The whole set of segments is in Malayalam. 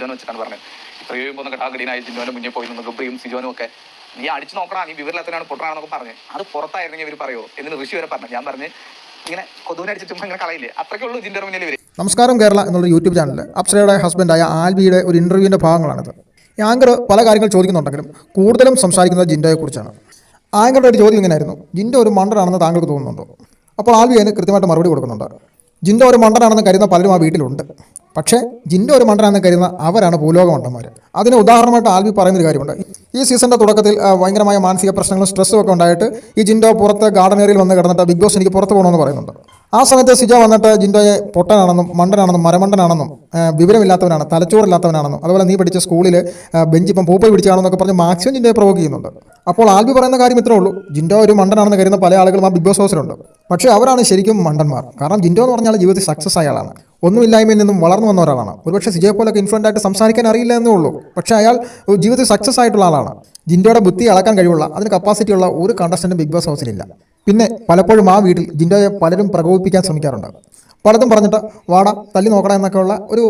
ജിൻഡോനെ വെച്ചിട്ടാണ് പറഞ്ഞത്. ഇത്രയും പോകുന്ന കടാകടീനായ ജിൻഡോനെ മുന്നേ പോയി നിന്ന് ഗബ്രിയും സിജോനും ഒക്കെ. നീ അടിച്ചു നോക്കടാ നീ വിവരത്തിനാണ് പൊട്ടറാണെന്നൊക്കെ പറഞ്ഞ്. അത് പുറത്തായിരുന്നെങ്കിൽ ഇവർ പറയോ? എന്നിട്ട് ഋഷി വരെ പറഞ്ഞു. ഞാൻ പറഞ്ഞ് ഇങ്ങനെ കൊതുവിനടിച്ചിട്ട് ചുമ്മാ ഇങ്ങനെ കളയില്ലേ? അത്രയ്ക്കുള്ളൂ ജിൻഡോർ മുന്നിൽ വരും നമസ്കാരം കേരള എന്നുള്ള യൂട്യൂബ് ചാനലിൽ അപ്സരയുടെ ഹസ്ബൻഡായ ആൽബിയുടെ ഒരു ഇന്റർവ്യൂവിന്റെ ഭാഗങ്ങളാണിത്. ആങ്കർ പല കാര്യങ്ങൾ ചോദിക്കുന്നുണ്ടെങ്കിലും കൂടുതലും സംസാരിക്കുന്നത് ജിൻഡോയെക്കുറിച്ചാണ് ആങ്കറുടെ ഒരു ചോദ്യം ഇങ്ങനെയായിരുന്നു. ജിൻഡോ ഒരു മണ്ടനാണെന്ന് താങ്കൾക്ക് തോന്നുന്നുണ്ടോ? അപ്പോൾ ആൽബി അതിന് കൃത്യമായിട്ട് മറുപടി കൊടുക്കുന്നുണ്ട്. ജിൻഡോ ഒരു മണ്ടനാണെന്ന് കരുതുന്ന പലരും ആ വീട്ടിലുണ്ട്. പക്ഷേ ജിന്റെ ഒരു മണ്ടനാണെന്ന് കരുതുന്ന അവരാണ് ഭൂലോക മണ്ടന്മാർ അതിന് ഉദാഹരണമായിട്ട് ആൽബി പറയുന്നൊരു കാര്യമുണ്ട്. ഈ സീസണിന്റെ തുടക്കത്തിൽ ഭയങ്കരമായ മാനസിക പ്രശ്നങ്ങളും സ്ട്രെസ്സും ഒക്കെ ഉണ്ടായിട്ട് ഈ ജിൻഡോ പുറത്ത് ഗാർഡൻ ഏരിയയിൽ വന്ന് കിടന്നിട്ട് ബിഗ് ബോസ് എനിക്ക് പുറത്ത് പോകണമെന്ന് പറയുന്നുണ്ട്. ആ സമയത്ത് സിജ വന്നിട്ട് ജിൻഡോയെ പൊട്ടനാണെന്നും മണ്ടനാണെന്നും മരമണ്ടനാണെന്നും വിവരമില്ലാത്തവനാണ് തലച്ചോറില്ലാത്തവനാണെന്നും അതുപോലെ നീ പഠിച്ച സ്കൂളിൽ ബെഞ്ച് ഇപ്പം പൂപ്പ പിടിച്ചാണെന്നൊക്കെ പറഞ്ഞ് മാക്സിമം ജിൻഡോയെ പ്രൊവോക്ക് ചെയ്യുന്നുണ്ട്. അപ്പോൾ ആൽബി പറയുന്ന കാര്യം ഇത്രേ ഉള്ളൂ. ജിൻഡോ ഒരു മണ്ടനാണെന്ന് കരുതുന്ന പല ആളുകളും ആ ബിഗ് ബോസ് ഹൗസിലുണ്ട്. പക്ഷേ അവരാണ് ശരിക്കും മണ്ടന്മാർ. കാരണം ജിൻഡോ എന്ന് പറഞ്ഞാൽ ജീവിതത്തിൽ സക്സസ് ആയ ആളാണ്. ഒന്നുമില്ലായ്മയിൽ നിന്നും വളർന്നു വന്ന ഒരാളാണ്. ഒരുപക്ഷെ സിജയെ പോലൊക്കെ ഇൻഫ്ലുവന്റ് ആയിട്ട് സംസാരിക്കാൻ അറിയില്ല എന്നേ ഉള്ളൂ. പക്ഷേ അയാൾ ജീവിതത്തിൽ സക്സസ് ആയിട്ടുള്ള ആളാണ്. ജിൻഡോയുടെ ബുദ്ധി അളക്കാൻ കഴിവുള്ള അതിന് കപ്പാസിറ്റി ഉള്ള ഒരു കണ്ടസ്റ്റന്റും ബിഗ് ബോസ് ഹൗസിലില്ല പിന്നെ പലപ്പോഴും ആ വീട്ടിൽ ജിൻഡോയെ പലരും പ്രകോപിപ്പിക്കാൻ ശ്രമിക്കാറുണ്ട്. പലതും പറഞ്ഞിട്ട് വാട തല്ലി നോക്കണം എന്നൊക്കെയുള്ള ഒരു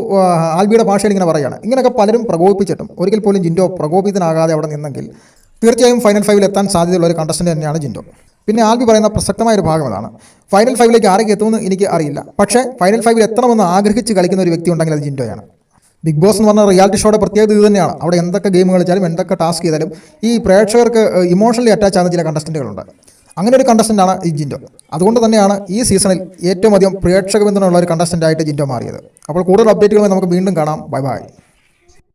ആൽബിയുടെ ഭാഷയിൽ ഇങ്ങനെ പറയുകയാണ്. ഇങ്ങനെയൊക്കെ പലരും പ്രകോപിപ്പിച്ചിട്ടും ഒരിക്കൽ പോലും ജിൻഡോ പ്രകോപിതനാകാതെ അവിടെ നിന്നെങ്കിൽ തീർച്ചയായും ഫൈനൽ ഫൈവിൽ എത്താൻ സാധ്യതയുള്ള ഒരു കണ്ടസ്റ്റന്റ് തന്നെയാണ് ജിൻഡോ. പിന്നെ ആൽബി പറയുന്ന പ്രസക്തമായ ഒരു ഭാഗം അതാണ്. ഫൈനൽ ഫൈവിലേക്ക് ആരൊക്കെ എത്തുമെന്ന് എനിക്ക് അറിയില്ല. പക്ഷേ ഫൈനൽ ഫൈവിൽ എത്തണമെന്ന് ആഗ്രഹിച്ച് കളിക്കുന്ന ഒരു വ്യക്തി ഉണ്ടെങ്കിൽ അത് ജിൻഡോയാണ്. ബിഗ് ബോസ് എന്ന് പറഞ്ഞ റിയാലിറ്റി ഷോയുടെ പ്രത്യേകത ഇത് തന്നെയാണ്. അവിടെ എന്തൊക്കെ ഗെയിം കളിച്ചാലും എന്തൊക്കെ ടാസ്ക് ചെയ്താലും ഈ പ്രേക്ഷകർക്ക് ഇമോഷണലി അറ്റാച്ച് ആകുന്ന ചില കണ്ടസ്റ്റന്റുകളുണ്ട് അങ്ങനെ ഒരു കണ്ടസ്റ്റന്റാണ് ഈ ജിൻഡോ. അതുകൊണ്ട് തന്നെയാണ് ഈ സീസണിൽ ഏറ്റവും അധികം പ്രേക്ഷക ബന്ധനമുള്ള ഒരു കണ്ടസ്റ്റന്റായിട്ട് ജിൻഡോ മാറിയത്. അപ്പോൾ കൂടുതൽ അപ്ഡേറ്റുകളുമായി നമുക്ക് വീണ്ടും കാണാം. Bye bye